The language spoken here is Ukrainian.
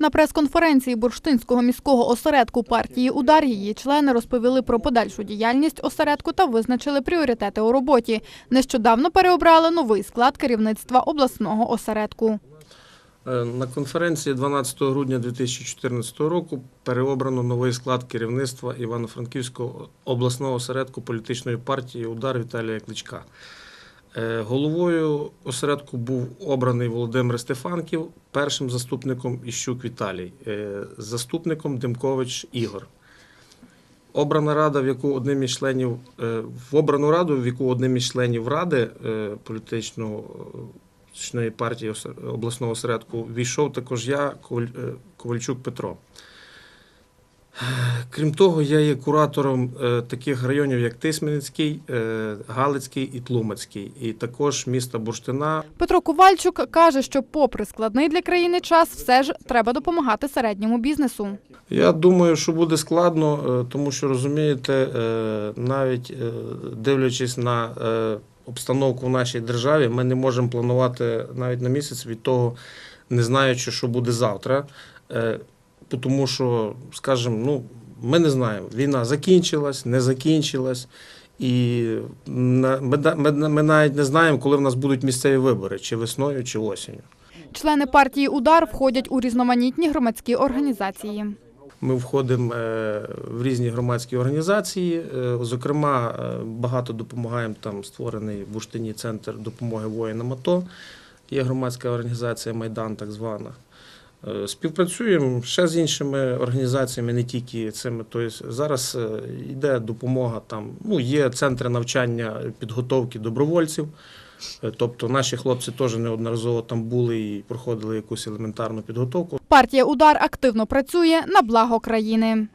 На прес-конференції Бурштинського міського осередку партії «Удар» її члени розповіли про подальшу діяльність осередку та визначили пріоритети у роботі. Нещодавно переобрали новий склад керівництва обласного осередку. Е, На конференції 12 грудня 2014 року переобрано новий склад керівництва Івано-Франківського обласного осередку політичної партії Удар Віталія Кличка. Е, Головою осередку був обраний Володимир Стефанків, першим заступником Іщук Віталій, е, заступником Демкович Ігор. Обрана рада, в яку одним із членів е, в обрану раду, в яку одним із членів ради політичної партії обласного осередку війшов також я, Ковальчук Петро. Крім того, я є куратором е, таких районів, як Тисменецький, е, Галицький і Тлумацький, і також міста Бурштина. Петро Ковальчук каже, що попри складний для країни час, все ж треба допомагати середньому бізнесу. Я думаю, що буде складно, е, тому що розумієте, навіть дивлячись на обстановку в нашій державі, ми не можемо планувати навіть на місяць від того, не знаючи, що буде завтра. Е, Тому що, скажімо, ну, ми не знаємо, війна закінчилась, не закінчилась. І на- ми, ми, ми навіть не знаємо, коли в нас будуть місцеві вибори, чи весною, чи осінню. Члени партії «Удар» входять у різноманітні громадські організації. Ми входимо е, в різні громадські організації. Е, Зокрема, е, багато допомагаємо там створений в Буштині центр допомоги воїнам АТО. Є громадська організація Майдан, так звана. Е, Співпрацюємо ще з іншими організаціями, не тільки цими. Тобто зараз е, йде допомога там. Ну, є центри навчання підготовки добровольців. Е, Тобто наші хлопці теж неодноразово там були і проходили якусь елементарну підготовку. Партія «Удар» активно працює на благо країни.